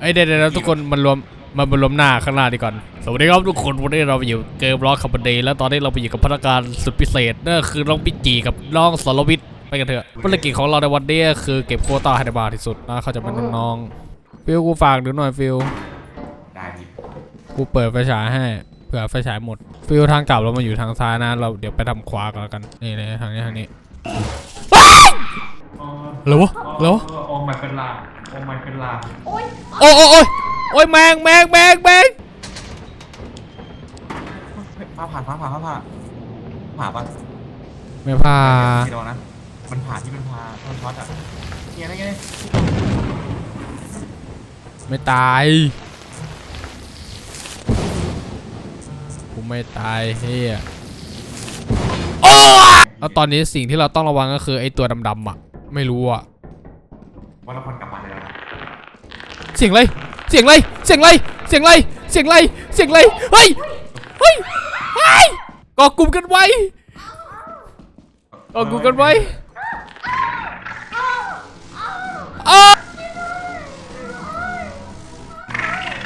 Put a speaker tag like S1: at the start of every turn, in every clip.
S1: ไอ้ยเดี๋ยวเดี๋ยวทุกคนมันรวมมันมารวมหน้าข้างหน้าดีก่อน สวัสดีครับทุกคนวันนี้เราอยู่เกมล็อกคัมเบเดย์แล้วตอนนี้เราไปอยู่กับพนักงานสุดพิเศษนั่นก็คือน้องปิจีกับน้องสรวิทย์ไปกันเถอะภารกิจของเราในวันนี้คือเก็บโควต้าให้ได้มากที่สุดนะเขาใจะเป็นน้องๆฟิลกูฝากดูหน่อยฟิล
S2: ได้พี่
S1: กูเปิดไฟฉายให้เผื่อไฟฉายหมดฟิลทางกลับเรามาอยู่ทางซ้ายนะ เราเดี๋ยวไปทำขวากันแล้วกันนี่เลยทางนี้ทางนี้ เหรอวะเหรอวะ
S2: โอ้ไม่เป็นลาโอ้ไม่เป็นลา
S1: โอ้ยโอ้ยโอ้ยโอ้ยแมงแมงแมงแมง
S2: ผ่าผ่าผ่าผ่าผ่าผ่าผ่าปะ
S1: ไม่พา
S2: ที่โดนนะ มันผ่าที่มันผ่ามันช็อตอะเนี่ยนะไง
S1: ไม่ตายกูไม่ตายเฮียโอ้แล้วตอนนี้สิ่งที่เราต้องระวังก็คือไอ้ตัวดำๆอะ ไม่รู้อะ
S2: ว่าเราควรกลับมาได้แล้วนะ
S1: เสียงอะไรเสียงอะไรเสียงอะไรเสียงอะไรเสียงอะไรเสียงอะไรเฮ้ยเฮ้ยเฮ้ยก่อกลุ่มกันไว้ก่อกลุ่มกันไว้อ้า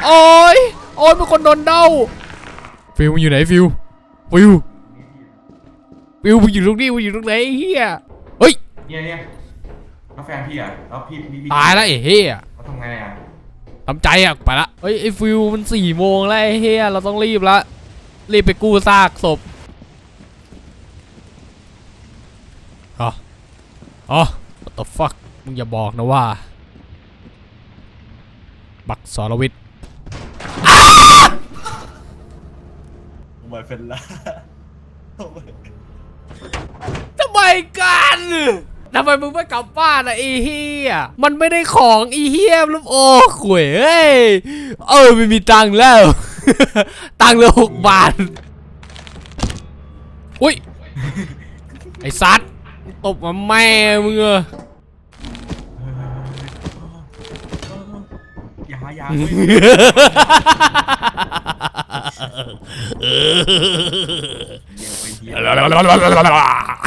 S1: โอ้ยโอ้ยเป็นคนโดนเด้าฟิวมึงอยู่ไหนฟิวฟิวฟิวมึงอยู่ตรงนี้มึงอยู่ตรงไหนไอ้เฮียเฮ้ย
S2: เนี่ยเนี่ยแล้วแฟนพี่อะแล้วพี่พี่พี่
S1: ตายแล้วไอ้เฮีย
S2: เขาทำไงอะ
S1: ทำใจอะไปละเฮ้ยไอ้ฟิวมันสี่โมงแล้วไอ้เฮียเราต้องรีบละรีบไปกู้ซากศพอ๋ออ๋อ what the fuck มึงอย่าบอกนะว่า บักสรวิทย์
S2: ไม่เป็นลา
S1: ทำไมกัน ทำไมมึงไม่กลับบ้านอะไอ้เฮียมันไม่ได้ของไอ้เฮียลูกโอ้ขวยเอ้ยเออไม่มีตังค์แล้ว ตังค์เหลือหกบาท อุ้ย ไอ้ซัดตบมาแม่มึงเออ
S2: อย่าอย่าเยี่ยมไปเยี่ยม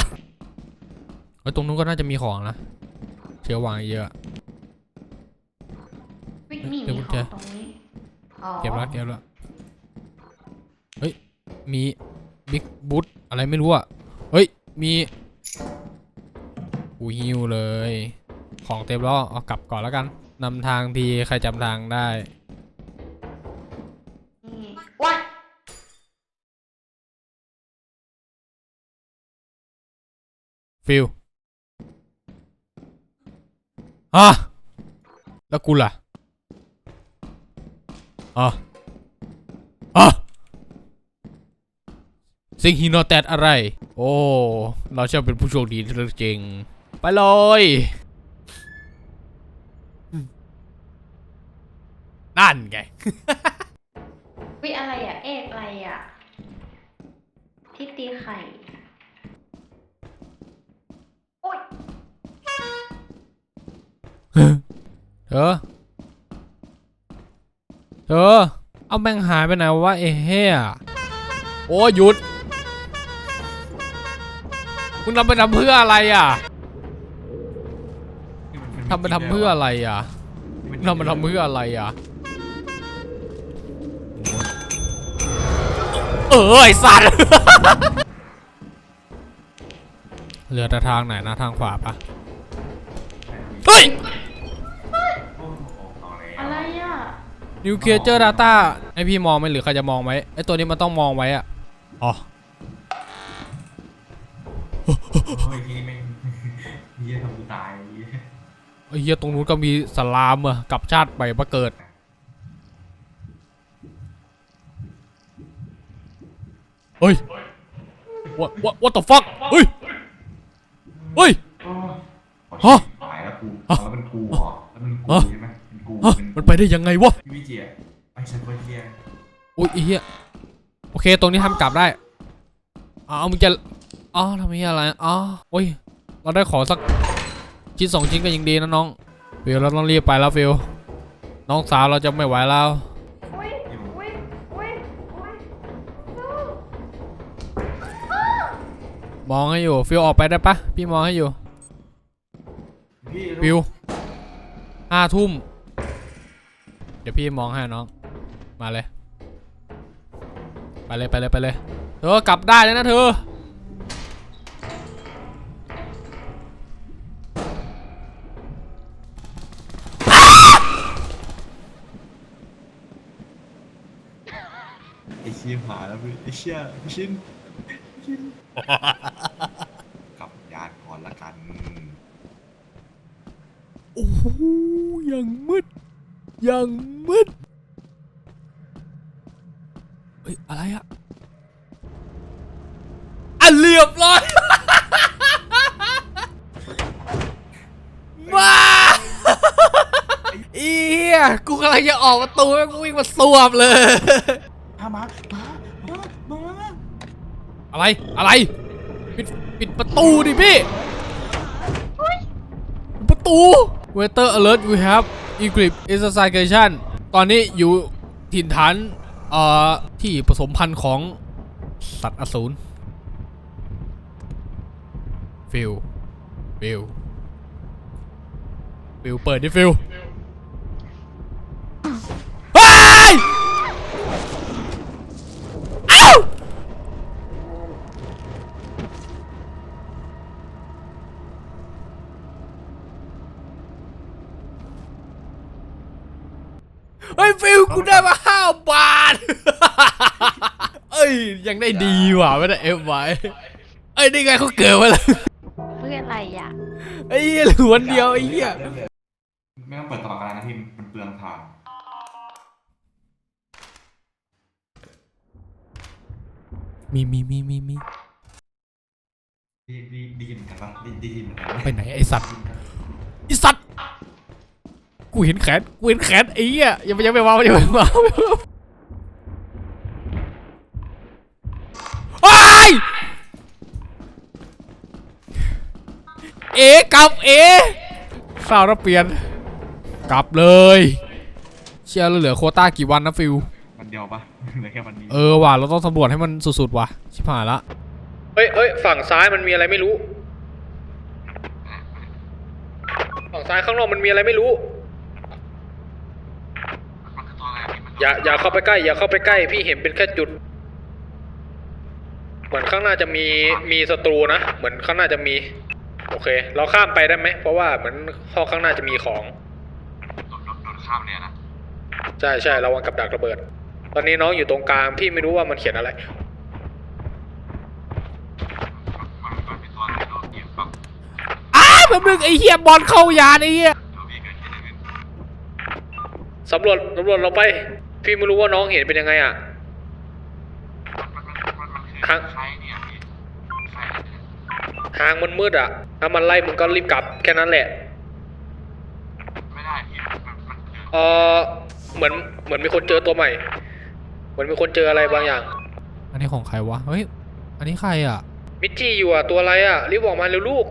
S1: เฮ้ยตรงนู้นก็น่าจะมีของนะเชื้อวางเยอะ
S3: วิกนี่
S1: เดี๋ยว
S3: มี
S1: กุญ
S3: ข
S1: แจ
S3: องตรงนี้อ๋อ
S1: เก็บแล้วเก็บแล้วเฮ้ย มีบิ๊กบูทอะไรไม่รู้อะ เฮ้ย มีกูฮิวเลย ของเต็มแล้วเอากลับก่อนแล้วกันนำทางทีใครจำทางได้
S3: นี่ว้าย
S1: ฟิล ฮะแล้วกูล่ะอะอะสิ่งฮีโนแตดอะไร โอ้ เราช่างเป็นผู้โชคดีจริง ไปเลยนั่นไง
S3: วิอะไรอะ เอกอะไรอะ ที่ตีไข่โอ๊ย
S1: เธอ เธอ เอาแมงหายไปไหนวะเอเฮียโอ้หยุดมึงทำไปทำเพื่ออะไรอะทำไปทำเพื่ออะไรอะทำไปทำเพื่ออะไรอะ เออไอสัตว์เหลือแต่ทางไหนนะทางขวาปะ นิวเคลียร์เจอร์ดาต้าให้พี่มองไหมหรือใครจะมองไว้ไอตัวนี้มันต้องมองไว้อะอ๋อ
S2: โอ้ยที่นี่แม่งเยี่ยทำกูตายเยี่ย
S1: ไอ้เหี้ยตรงนู้นก็มีสลามอะกลับชาติไปมาเกิด เฮ้ย what what what the fuck เฮ้ย เฮ้ยฮะ
S2: ตายแล้วกูแล้วเป็นกูเหรอแล้วเป็นกู
S1: ฮะ
S2: ใช่ไหมเป็น กู
S1: ฮะ
S2: เป็น
S1: มันไปได้ยังไงวะ
S2: พี่วิเจียไอ้ฉันก็เยี่ย
S1: อุ้ยไอ้เหี้ยโอเค ตรงนี้ทำกลับได้อ๋อมึงจะอ๋อทำไมอะไรอ๋อโอ้ยเราได้ขอสักชิ้นสองชิ้นก็ยังดีนะน้องฟิลเราต้องรีบไปแล้วฟิลน้องสาวเราจะไม่ไหวแล้ว
S3: อุ้ยอุ้ยอุ้ยอุ้ยสู้
S1: มองให้อยู่ฟิลออกไปได้ปะพี่มองให้อยู่
S2: พี่
S1: ฟิลห้าทุ่ม เดี๋ยวพี่มองให้น้อง มาเลย ไปเลยไปเลยไปเลยเธอกลับได้แล้วนะเธอ
S2: ไอ้ชิมหาแล้วพี่ไอ้เชี่ยพี่ชินพี่ชินกลับยานก่อนละกัน
S1: โอ้โหยังมืด ยังมืดเฮ้ย อะไรอะอะเรียบร้อย มาอีเหี้ยกูกำลังจะออกประตูแล้วกูวิ่งมาสวบเลย
S2: มามามามามา
S1: อะไร อะไร ปิด ปิดประตูดิพี่ปิดประตู Waiter alert we have อีกริปอิสไซเกชันตอนนี้อยู่ถิ่นฐานเอ่อที่ผสมพันธุ์ของสัตว์อสูรฟิลฟิลฟิลเปิดดิฟิลเฮ้ยอ้าว เฮ้ยฟิลกูได้มาห้าบาท เอ้ยยังได้ดีว่ะไม่ได้เอฟไว้เอ้ยนี่ไงเขาเกิดมาแล้ว
S3: เพื่ออะไรอะ
S1: ไอ้เหี้ยเหลือวันเดียวไอ้เหี้ย
S2: ไม่ต้องเปิดตลอดกาลนะพี่มันเปลืองทาง
S1: มีมีมีมีมี
S2: ดีดีดีเหมือนกันปะดีดีเหมือนกัน
S1: ไปไหนไอ้สัตว์ไอ้สัตว์ กูเห็นแขนกูเห็นแขนไอ้เหี้ยอย่าไปอย่าไปวางอย่าไปวางไอ้ยเอกลับเอสาวเราเปลี่ยน กลับเลย เชียร์เหลือโควต้ากี่วันนะฟิว
S2: วันเดียวปะเหลือแค่วันนี้
S1: เออว่ะเราต้องสำรวจให้มันสุดๆว่ะชิบหายละเฮ้ยเฮ้ยฝั่งซ้ายมันมีอะไรไม่รู้ ฝั่งซ้ายข้างนอกมันมีอะไรไม่รู้
S2: มันคื อตัวอะไรพี่มัน
S1: อย่าอย่าเข้าไปใกล้ อย่าเข้าไปใกล้ พี่เห็นเป็นแค่จุด เหมือนข้างหน้าจะมีมีศัตรูนะ เหมือนข้างหน้าจะมี โอเค เราข้ามไปได้ไหม เพราะว่าเหมือนห้องข้างหน้าจะมีของ
S2: โดนโดนโดนข้ามเนี่ยนะ
S1: ใช่ใช่ระวังกับดักระเบิด ตอนนี้น้องอยู่ตรงกลาง พี่ไม่รู้ว่ามันเขียนอะไร
S2: มันมันเป็นตัวอะไรโดนเหยียบปัก
S1: อ้าวแป๊บนึงไอ้เหี้ยบอลเข้ายานไอ้เหี้ย
S2: เดี๋ยวพี่เกิดที่ไหนขึ้น
S1: สำรวจสำรวจเราไป พี่ไม่รู้ว่าน้องเห็นเป็นยังไงอะ
S2: มันมันมันมันคือ
S1: ครั้ง
S2: ใครเนี่ยพี่ใครเนี่ย
S1: ทางมันมืดอะ ถ้ามันไล่มึงก็รีบกลับแค่นั้นแหละ
S2: ไม่ได้พี่มันมันคือ
S1: เออเหมือนเหมือนมีคนเจอตัวใหม่ เหมือนมีคนเจออะไรบางอย่าง อันนี้ของใครวะ เฮ้ย อันนี้ใครอะ มิจจี้อยู่อะ ตัวอะไรอะ รีบบอกมาเร็วลูก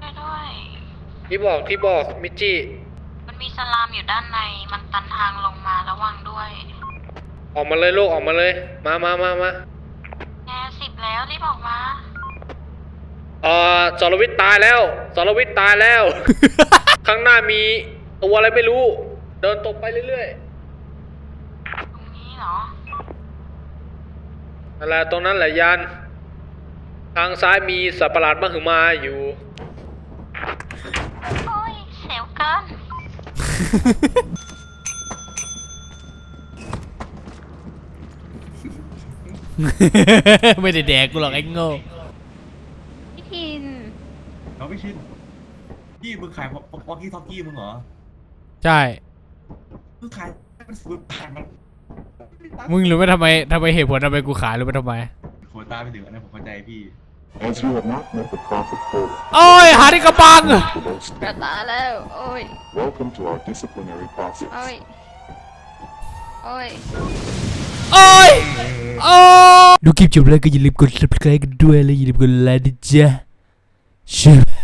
S4: ช่วยด้วย
S1: รีบบอกที่บอกมิจจี้
S4: มันมีสลามอยู่ด้านใน มันตันทางลงมาระวังด้วย
S1: ออกมาเลยลูกออกมาเลย มามามามา
S4: แกสิบแล้วรีบออกมา
S1: เอ่อสรวิทย์ตายแล้วสรวิทย์ตายแล้ว ข้างหน้ามีตัวอะไรไม่รู้ เดินตรงไปเรื่อย
S4: ตรงนี้เหรอ
S1: ๆนั่นแหละตรงนั้นแหละยาน ทางซ้ายมีสัตว์ประหลาดมหึมาอยู่
S4: โอ้ยเสียวเกิน
S1: ไม่ได้แดกกูหรอกไอ้โง่
S3: พี่ทิน
S2: เราไม่ชินพี่มึงขายวอลกี้ทอกกี้มึงเหรอ
S1: ใช่
S2: มึงขายมันสูตรขายมัน
S1: มึงรู้ไหมทำไมทำไมเหตุผลทำไมกูขายรู้ไหมทำไม
S2: โควต้าไปถึงอันนี้ผมเข้าใจพี่
S5: As you have not met the profit quota
S1: โอ้ย หาที่กระบัง
S5: for those
S3: กระตาแล้ว โอ้ย
S5: welcome to our disciplinary process.
S3: โอ้ย โอ้ย
S1: โอ้ย โอ้ดูคลิปจบแล้วก็อย่าลืมกด subscribe กันด้วย และอย่าลืมกดไลค์นะจ๊ะชิบ